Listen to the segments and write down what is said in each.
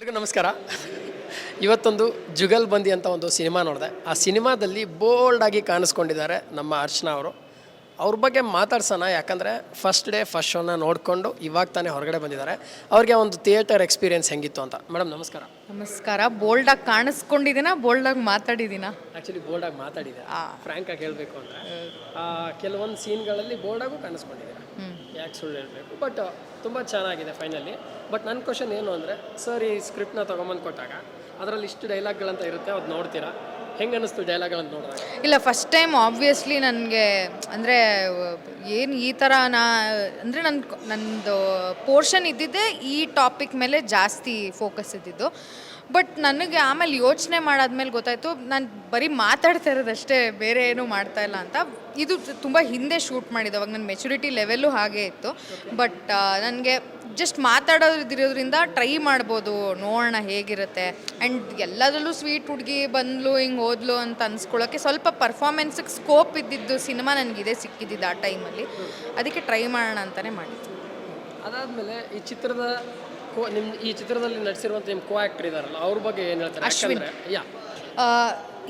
ಎಲ್ರಿಗೂ ನಮಸ್ಕಾರ. ಇವತ್ತೊಂದು ಜುಗಲ್ ಬಂದಿ ಅಂತ ಒಂದು ಸಿನಿಮಾ ನೋಡಿದೆ. ಆ ಸಿನಿಮಾದಲ್ಲಿ ಬೋಲ್ಡಾಗಿ ಕಾಣಿಸ್ಕೊಂಡಿದ್ದಾರೆ ನಮ್ಮ ಅರ್ಚನಾ ಅವರು. ಅವ್ರ ಬಗ್ಗೆ ಮಾತಾಡ್ಸೋಣ ಯಾಕಂದರೆ ಫಸ್ಟ್ ಡೇ ಫಸ್ಟ್ ಶೋನ ನೋಡಿಕೊಂಡು ಇವಾಗ ತಾನೇ ಹೊರಗಡೆ ಬಂದಿದ್ದಾರೆ. ಅವ್ರಿಗೆ ಒಂದು ಥಿಯೇಟರ್ ಎಕ್ಸ್ಪೀರಿಯೆನ್ಸ್ ಹೆಂಗಿತ್ತು ಅಂತ. ಮೇಡಮ್ ನಮಸ್ಕಾರ. ನಮಸ್ಕಾರ. ಬೋಲ್ಡಾಗಿ ಕಾಣಿಸ್ಕೊಂಡಿದ್ದೀನ? ಬೋಲ್ಡಾಗಿ ಮಾತಾಡಿದ್ದೀನ? ಆ್ಯಕ್ಚುಲಿ ಬೋಲ್ಡಾಗಿ ಮಾತಾಡಿದೆ ಫ್ರ್ಯಾಂಕಾಗಿ ಹೇಳಬೇಕು ಅಂದರೆ ಕೆಲವೊಂದು ಸೀನ್ಗಳಲ್ಲಿ ಬೋಲ್ಡಾಗೂ ಕಾಣಿಸ್ಕೊಂಡಿದ್ದೀರಾ? ಯಾಕೆ ಸುಳ್ಳು ಹೇಳಬೇಕು? ಬಟ್ ತುಂಬ ಚೆನ್ನಾಗಿದೆ ಫೈನಲಿ ಬಟ್ ನನ್ನ ಕ್ವಶನ್ ಏನು ಅಂದರೆ ಸರ್ ಈ ಸ್ಕ್ರಿಪ್ಟ್ನ ತೊಗೊಂಬಂದು ಕೊಟ್ಟಾಗ, ಅದರಲ್ಲಿ ಇಷ್ಟು ಡೈಲಾಗ್ಗಳಂತ ಇರುತ್ತೆ ಅದು ನೋಡ್ತೀರಾ? ಹೆಂಗೆ ಅನ್ನಿಸ್ತು ಡೈಲಾಗ್ಗಳಂತ ನೋಡಿದಾಗ? ಇಲ್ಲ ಫಸ್ಟ್ ಟೈಮ್ ಆಬ್ವಿಯಸ್ಲಿ ನನಗೆ, ಅಂದರೆ, ಏನು ಈ ಥರ ನಾ, ಅಂದರೆ ನನ್ನ ನನ್ನದು ಪೋರ್ಷನ್ ಇದ್ದಿದ್ದೆ ಈ ಟಾಪಿಕ್ ಮೇಲೆ ಜಾಸ್ತಿ ಫೋಕಸ್ ಇದ್ದಿದ್ದು. ಬಟ್ ನನಗೆ ಆಮೇಲೆ ಯೋಚನೆ ಮಾಡಾದ್ಮೇಲೆ ಗೊತ್ತಾಯಿತು, ನಾನು ಬರೀ ಮಾತಾಡ್ತಾ ಇರೋದಷ್ಟೇ ಬೇರೆ ಏನೂ ಮಾಡ್ತಾ ಇಲ್ಲ ಅಂತ. ಇದು ತುಂಬ ಹಿಂದೆ ಶೂಟ್ ಮಾಡಿದ್ದು, ಅವಾಗ ನನ್ನ ಮೆಚುರಿಟಿ ಲೆವೆಲ್ಲು ಹಾಗೆ ಇತ್ತು. ಬಟ್ ನನಗೆ ಜಸ್ಟ್ ಮಾತಾಡೋದಿರೋದ್ರಿಂದ ಟ್ರೈ ಮಾಡ್ಬೋದು, ನೋಡೋಣ ಹೇಗಿರುತ್ತೆ. ಆ್ಯಂಡ್ ಎಲ್ಲದರಲ್ಲೂ ಸ್ವೀಟ್ ಹುಡುಗಿ ಬಂದ್ಲು, ಹಿಂಗೆ ಹೋದ್ಲು ಅಂತ ಅನ್ಸ್ಕೊಳ್ಳೋಕ್ಕೆ ಸ್ವಲ್ಪ ಪರ್ಫಾರ್ಮೆನ್ಸಿಗೆ ಸ್ಕೋಪ್ ಇದ್ದಿದ್ದು ಸಿನಿಮಾ ನನಗಿದೆ ಸಿಕ್ಕಿದ್ದಿದ್ದು ಆ ಟೈಮಲ್ಲಿ ಅದಕ್ಕೆ ಟ್ರೈ ಮಾಡೋಣ ಅಂತಲೇ ಮಾಡಿದ್ದು. ಅದಾದಮೇಲೆ ಈ ಚಿತ್ರದ ಕೋ ನಿಮ್ಮ ಈ ಚಿತ್ರದಲ್ಲಿ ನಟಿಸಿರುವಂಥ ನಿಮ್ಮ ಕೋ ಆಕ್ಟರ್ ಇದಾರಲ್ಲ ಅವ್ರ ಬಗ್ಗೆ ಏನು ಹೇಳ್ತಾರೆ? ಅಶ್ವಿನ್. ಯಾ.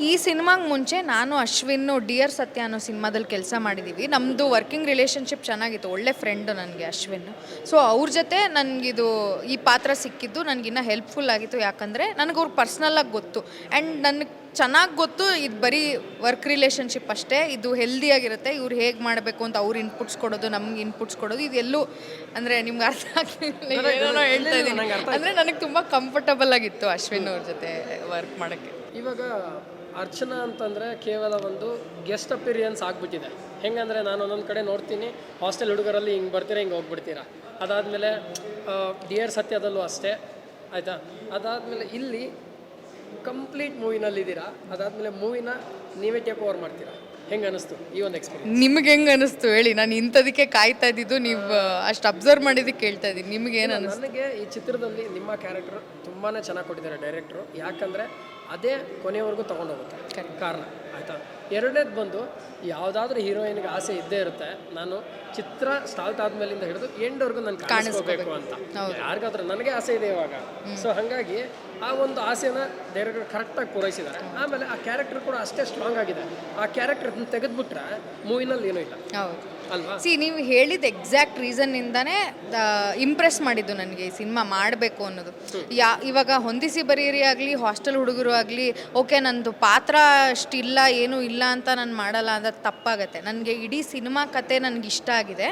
ಈ ಸಿನಿಮಾಗೆ ಮುಂಚೆ ನಾನು ಅಶ್ವಿನ್ನು ಡಿಯರ್ ಸತ್ಯ ಅನ್ನೋ ಸಿನಿಮಾದಲ್ಲಿ ಕೆಲಸ ಮಾಡಿದ್ದೀವಿ ನಮ್ಮದು ವರ್ಕಿಂಗ್ ರಿಲೇಷನ್ಶಿಪ್ ಚೆನ್ನಾಗಿತ್ತು. ಒಳ್ಳೆ ಫ್ರೆಂಡು ನನಗೆ ಅಶ್ವಿನ್ ಸೊ ಅವ್ರ ಜೊತೆ ನನಗಿದು ಈ ಪಾತ್ರ ಸಿಕ್ಕಿದ್ದು ನನಗಿನ್ನ ಹೆಲ್ಪ್ಫುಲ್ ಆಗಿತ್ತು. ಯಾಕಂದರೆ ನನಗೆ ಅವ್ರು ಪರ್ಸ್ನಲ್ಲಾಗಿ ಗೊತ್ತು. ಆ್ಯಂಡ್ ನನಗೆ ಚೆನ್ನಾಗಿ ಗೊತ್ತು ಇದು ಬರೀ ವರ್ಕ್ ರಿಲೇಷನ್ಶಿಪ್ ಅಷ್ಟೇ. ಇದು ಹೆಲ್ದಿಯಾಗಿರುತ್ತೆ ಇವ್ರು ಹೇಗೆ ಮಾಡಬೇಕು ಅಂತ ಅವ್ರು ಇನ್ಪುಟ್ಸ್ ಕೊಡೋದು ನಮ್ಗೆ ಇನ್ಪುಟ್ಸ್ ಕೊಡೋದು. ಇದೆಲ್ಲೂ ಅಂದರೆ ನಿಮ್ಗೆ ಅರ್ಥ ಆಗ್ಲಿಲ್ಲ. ಏನೋ ಹೇಳ್ತಾ ಇದ್ದೀನಿ ಅಂದರೆ ನನಗೆ ತುಂಬ ಕಂಫರ್ಟಬಲ್ ಆಗಿತ್ತು ಅಶ್ವಿನ್ ಅವ್ರ ಜೊತೆ ವರ್ಕ್ ಮಾಡೋಕ್ಕೆ. ಇವಾಗ ಅರ್ಚನಾ ಅಂತಂದರೆ ಕೇವಲ ಒಂದು ಗೆಸ್ಟ್ ಅಪಿರಿಯನ್ಸ್ ಆಗಿಬಿಟ್ಟಿದೆ. ಹೆಂಗಂದರೆ ನಾನು ಒಂದೊಂದು ಕಡೆ ನೋಡ್ತೀನಿ ಹಾಸ್ಟೆಲ್ ಹುಡುಗರಲ್ಲಿ ಹಿಂಗೆ ಬರ್ತೀರಾ ಹಿಂಗೆ ಹೋಗ್ಬಿಡ್ತೀರಾ. ಅದಾದಮೇಲೆ ಡಿಯರ್ ಸತ್ಯದಲ್ಲೂ ಅಷ್ಟೇ ಆಯಿತಾ? ಅದಾದಮೇಲೆ ಇಲ್ಲಿ ಕಂಪ್ಲೀಟ್ ಮೂವಿನಲ್ಲಿದ್ದೀರಾ ಅದಾದಮೇಲೆ ಮೂವಿನ ನೀವೇ ಟೇಕ್ ಓವರ್ ಮಾಡ್ತೀರಾ? ಹೆಂಗೆ ಅನ್ನಿಸ್ತು ಈ ಒಂದು ಎಕ್ಸ್ಪೀರಿಯನ್ಸ್ ನಿಮ್ಗೆ ಹೆಂಗೆ ಅನಿಸ್ತು ಹೇಳಿ? ನಾನು ಇಂಥದಕ್ಕೆ ಕಾಯ್ತಾ ಇದ್ದಿದ್ದು ನೀವು ಅಷ್ಟು ಅಬ್ಸರ್ವ್ ಮಾಡಿದ್ದಕ್ಕೆ ಕೇಳ್ತಾ ಇದ್ದೀನಿ. ನಿಮ್ಗೆ ಏನು ಅನಿಸ್ತು? ನನಗೆ ಈ ಚಿತ್ರದಲ್ಲಿ ನಿಮ್ಮ ಕ್ಯಾರೆಕ್ಟರ್ ತುಂಬಾ ಚೆನ್ನಾಗಿ ಕೊಟ್ಟಿದ್ದಾರೆ ಡೈರೆಕ್ಟ್ರು ಯಾಕಂದರೆ ಅದೇ ಕೊನೆಯವರೆಗೂ ತೊಗೊಂಡೋಗುತ್ತೆ. ಕಾರಣ ಆಯಿತಾ? ಎರಡನೇದು ಬಂದು ಯಾವುದಾದ್ರೂ ಹೀರೋಯಿನ್ಗೆ ಆಸೆ ಇದ್ದೇ ಇರುತ್ತೆ. ನಾನು ಚಿತ್ರ ಸ್ಟಾರ್ಟ್ ಆದ್ಮೇಲಿಂದ ಹಿಡಿದು ಎಂಡ್ವರೆಗೂ ನಾನು ಕಾಣಿಸ್ಕೋಬೇಕು ಅಂತ. ಯಾರಿಗಾದ್ರೂ ನನಗೆ ಆಸೆ ಇದೆ ಇವಾಗ. ಸೊ ಹಾಗಾಗಿ ಆ ಒಂದು ಆಸೆನ ಡೈರೆಕ್ಟರ್ ಕರೆಕ್ಟಾಗಿ ಪೂರೈಸಿದ್ದಾರೆ. ಆಮೇಲೆ ಆ ಕ್ಯಾರೆಕ್ಟರ್ ಕೂಡ ಅಷ್ಟೇ ಸ್ಟ್ರಾಂಗ್ ಆಗಿದೆ. ಆ ಕ್ಯಾರೆಕ್ಟರ್ ತೆಗೆದ್ಬಿಟ್ರೆ ಮೂವಿನಲ್ಲಿ ಏನೂ ಇಲ್ಲ. ಸಿ ನೀವು ಹೇಳಿದ ಎಕ್ಸಾಕ್ಟ್ ರೀಸನ್ನಿಂದನೇ ಇಂಪ್ರೆಸ್ ಮಾಡಿದ್ದು ನನಗೆ ಈ ಸಿನಿಮಾ ಮಾಡಬೇಕು ಅನ್ನೋದು. ಯಾ ಇವಾಗ ಹೊಂದಿಸಿ ಬರೀರಿ ಆಗಲಿ ಹಾಸ್ಟೆಲ್ ಹುಡುಗರು ಆಗಲಿ ಓಕೆ ನಂದು ಪಾತ್ರ ಅಷ್ಟಿಲ್ಲ ಏನೂ ಇಲ್ಲ ಅಂತ ನಾನು ಮಾಡಲ್ಲ ಅಂದ್ರೆ ತಪ್ಪಾಗತ್ತೆ. ನನಗೆ ಇಡೀ ಸಿನಿಮಾ ಕತೆ ನನಗೆ ಇಷ್ಟ ಆಗಿದೆ.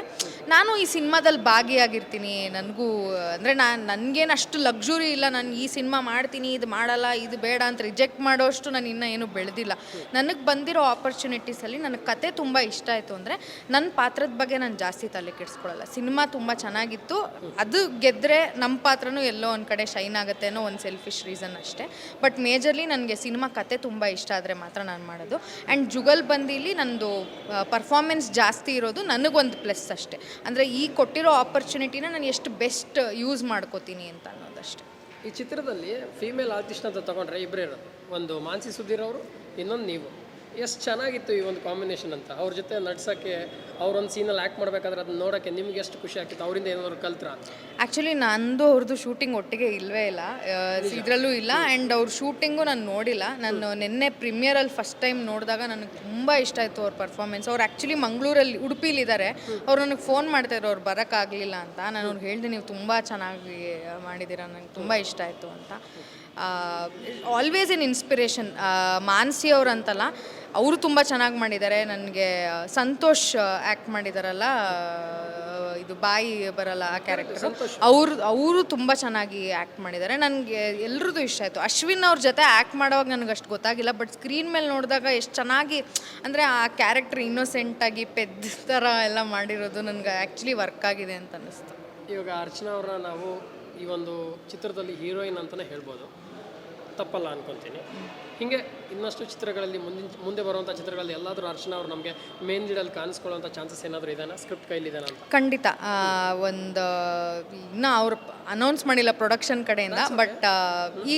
ನಾನು ಈ ಸಿನಿಮಾದಲ್ಲಿ ಭಾಗಿಯಾಗಿರ್ತೀನಿ ನನಗೂ ಅಂದರೆ ನಾನು ನನಗೇನು ಅಷ್ಟು ಲಕ್ಸುರಿ ಇಲ್ಲ ನಾನು ಈ ಸಿನಿಮಾ ಮಾಡ್ತೀನಿ ಇದು ಮಾಡಲ್ಲ ಇದು ಬೇಡ ಅಂತ ರಿಜೆಕ್ಟ್ ಮಾಡೋಷ್ಟು ನಾನು ಇನ್ನೂ ಏನು ಬೆಳೆದಿಲ್ಲ. ನನಗೆ ಬಂದಿರೋ ಆಪರ್ಚುನಿಟೀಸಲ್ಲಿ ನನಗೆ ಕತೆ ತುಂಬ ಇಷ್ಟ ಆಯಿತು ಅಂದರೆ ನನ್ನ ಪಾತ್ರದ ಬಗ್ಗೆ ನಾನು ಜಾಸ್ತಿ ತಲೆ ಕೆಡಿಸ್ಕೊಳ್ಳಲ್ಲ ಸಿನಿಮಾ ತುಂಬ ಚೆನ್ನಾಗಿತ್ತು. ಅದು ಗೆದ್ದರೆ ನಮ್ಮ ಪಾತ್ರನೂ ಎಲ್ಲೋ ಒಂದು ಕಡೆ ಶೈನ್ ಆಗುತ್ತೆ ಅನ್ನೋ ಒಂದು ಸೆಲ್ಫಿಶ್ ರೀಸನ್ ಅಷ್ಟೇ. ಬಟ್ ಮೇಜರ್ಲಿ ನನಗೆ ಸಿನಿಮಾ ಕತೆ ತುಂಬ ಇಷ್ಟ ಆದರೆ ಮಾತ್ರ ನಾನು ಮಾಡೋದು. ಆ್ಯಂಡ್ ಜುಗಲ್ ಬಂದಿಲಿ ನನ್ನದು ಪರ್ಫಾರ್ಮೆನ್ಸ್ ಜಾಸ್ತಿ ಇರೋದು ನನಗೊಂದು ಪ್ಲಸ್ ಅಷ್ಟೇ. ಅಂದರೆ ಈ ಕೊಟ್ಟಿರೋ ಆಪರ್ಚುನಿಟಿನ ನಾನು ಎಷ್ಟು ಬೆಸ್ಟ್ ಯೂಸ್ ಮಾಡ್ಕೋತೀನಿ ಅಂತ ಅನ್ನೋದಷ್ಟೇ. ಈ ಚಿತ್ರದಲ್ಲಿ ಫೀಮೇಲ್ ಆರ್ಟಿಸ್ಟ್ ಅಂತ ತಗೊಂಡ್ರೆ ಇಬ್ಬರೇ ಇರೋದು ಒಂದು ಮಾನ್ಸಿ ಸುಧೀರ್ ಅವರು, ಇನ್ನೊಂದು ನೀವು. ಎಷ್ಟು ಚೆನ್ನಾಗಿತ್ತು ಈ ಒಂದು ಕಾಂಬಿನೇಷನ್ ಅಂತ. ಅವ್ರ ಜೊತೆ ನಡ್ಸೋಕ್ಕೆ ಅವ್ರೊಂದು ಸೀನಲ್ಲಿ ಆ್ಯಕ್ಟ್ ಮಾಡಬೇಕಾದ್ರೆ ಅದನ್ನ ನೋಡೋಕ್ಕೆ ನಿಮ್ಗೆ ಎಷ್ಟು ಖುಷಿ ಆಗ್ತಿತ್ತು? ಅವರಿಂದ ಏನಾದ್ರು ಕಲ್ತ್ರ? ಅಂತ ಆ್ಯಕ್ಚುಲಿ ನಂದು ಅವ್ರದ್ದು ಶೂಟಿಂಗ್ ಒಟ್ಟಿಗೆ ಇಲ್ಲವೇ ಇಲ್ಲ. ಇದರಲ್ಲೂ ಇಲ್ಲ. ಆ್ಯಂಡ್ ಅವ್ರ ಶೂಟಿಂಗು ನಾನು ನೋಡಿಲ್ಲ. ನಾನು ನಿನ್ನೆ ಪ್ರೀಮಿಯರಲ್ಲಿ ಫಸ್ಟ್ ಟೈಮ್ ನೋಡಿದಾಗ ನನಗೆ ತುಂಬ ಇಷ್ಟ ಆಯಿತು ಅವ್ರ ಪರ್ಫಾರ್ಮೆನ್ಸ್ ಅವ್ರು ಆ್ಯಕ್ಚುಲಿ ಮಂಗಳೂರಲ್ಲಿ ಉಡುಪಿಲಿದ್ದಾರೆ ಅವ್ರು ನನಗೆ ಫೋನ್ ಮಾಡ್ತಾಯಿದ್ರು ಅವ್ರು ಬರೋಕ್ಕಾಗಲಿಲ್ಲ ಅಂತ. ನಾನು ಅವ್ರಿಗೆ ಹೇಳಿದೆ ನೀವು ತುಂಬ ಚೆನ್ನಾಗಿ ಮಾಡಿದ್ದೀರ ನನಗೆ ತುಂಬ ಇಷ್ಟ ಆಯಿತು ಅಂತ. ಆಲ್ವೇಸ್ ಇನ್ ಇನ್ಸ್ಪಿರೇಷನ್ ಮಾನ್ಸಿ ಅವ್ರು ಅಂತಲ್ಲ. ಅವರು ತುಂಬ ಚೆನ್ನಾಗಿ ಮಾಡಿದ್ದಾರೆ. ನನಗೆ ಸಂತೋಷ್ ಆ್ಯಕ್ಟ್ ಮಾಡಿದಾರಲ್ಲ ಇದು ಬಾಯಿ ಬರಲ್ಲ ಆ ಕ್ಯಾರೆಕ್ಟರ್ ಅವರು ಅವರು ತುಂಬ ಚೆನ್ನಾಗಿ ಆ್ಯಕ್ಟ್ ಮಾಡಿದ್ದಾರೆ. ನನಗೆ ಎಲ್ರದ್ದು ಇಷ್ಟ ಆಯಿತು. ಅಶ್ವಿನ್ ಅವ್ರ ಜೊತೆ ಆ್ಯಕ್ಟ್ ಮಾಡೋವಾಗ ನನಗೆ ಅಷ್ಟು ಗೊತ್ತಾಗಿಲ್ಲ ಬಟ್ ಸ್ಕ್ರೀನ್ ಮೇಲೆ ನೋಡಿದಾಗ ಎಷ್ಟು ಚೆನ್ನಾಗಿ ಅಂದರೆ ಆ ಕ್ಯಾರೆಕ್ಟರ್ ಇನ್ನೋಸೆಂಟಾಗಿ ಪೆದ್ದ ಥರ ಎಲ್ಲ ಮಾಡಿರೋದು ನನಗೆ ಆ್ಯಕ್ಚುಲಿ ವರ್ಕ್ ಆಗಿದೆ ಅಂತ ಅನ್ನಿಸ್ತು. ಇವಾಗ ಅರ್ಚನಾ ಅವರ ನಾವು ಈ ಒಂದು ಚಿತ್ರದಲ್ಲಿ ಹೀರೋಯಿನ್ ಅಂತಲೇ ಹೇಳ್ಬೋದು. ತಪ್ಪಲ್ಲ ಅನ್ಕೊತೀನಿ. ಹೀಗೆ ಇನ್ನಷ್ಟು ಚಿತ್ರಗಳಲ್ಲಿ ಮುಂದಿನ ಮುಂದೆ ಬರುವಂಥ ಚಿತ್ರಗಳಲ್ಲಿ ಎಲ್ಲಾದರೂ ಅರ್ಚನಾ ಅವ್ರು ನಮಗೆ ಮೇನ್ ಲೀಡಲ್ಲಿ ಕಾಣಿಸ್ಕೊಳ್ಳೋಂಥ ಚಾನ್ಸಸ್ ಏನಾದರೂ ಇದೆಯಾ ಸ್ಕ್ರಿಪ್ಟ್ ಕೈಲಿದೆ ಅಂತ? ಖಂಡಿತ. ಒಂದು ಇನ್ನೂ ಅವ್ರು ಅನೌನ್ಸ್ ಮಾಡಿಲ್ಲ ಪ್ರೊಡಕ್ಷನ್ ಕಡೆಯಿಂದ ಬಟ್ ಈ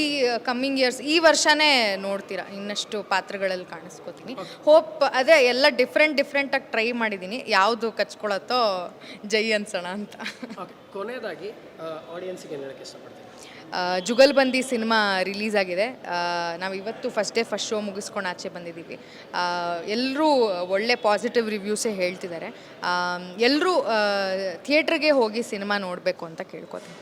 ಕಮ್ಮಿಂಗ್ ಇಯರ್ಸ್ ಈ ವರ್ಷನೇ ನೋಡ್ತೀರಾ? ಇನ್ನಷ್ಟು ಪಾತ್ರಗಳಲ್ಲಿ ಕಾಣಿಸ್ಕೋತೀನಿ. ಹೋಪ್ ಅದೇ ಎಲ್ಲ ಡಿಫ್ರೆಂಟ್ ಡಿಫ್ರೆಂಟಾಗಿ ಟ್ರೈ ಮಾಡಿದ್ದೀನಿ ಯಾವುದು ಕಚ್ಕೊಳತ್ತೋ ಜೈ ಅನ್ಸೋಣ ಅಂತ. ಕೊನೆಯದಾಗಿ ಆಡಿಯನ್ಸಿಗೆ ಹೇಳಕ್ಕೆ ಇಷ್ಟಪಡ್ತೀನಿ ಜುಗಲ್ಬಂದಿ ಸಿನಿಮಾ ರಿಲೀಸ್ ಆಗಿದೆ. ನಾವು ಇವತ್ತು ಫಸ್ಟ್ ಡೇ ಫಸ್ಟ್ ಶೋ ಮುಗಿಸ್ಕೊಂಡು ಆಚೆ ಬಂದಿದ್ದೀವಿ. ಎಲ್ಲರೂ ಒಳ್ಳೆ ಪಾಸಿಟಿವ್ ರಿವ್ಯೂಸೇ ಹೇಳ್ತಿದ್ದಾರೆ. ಎಲ್ಲರೂ ಥಿಯೇಟ್ರಿಗೆ ಹೋಗಿ ಸಿನಿಮಾ ನೋಡಬೇಕು ಅಂತ ಕೇಳ್ಕೊತೀನಿ.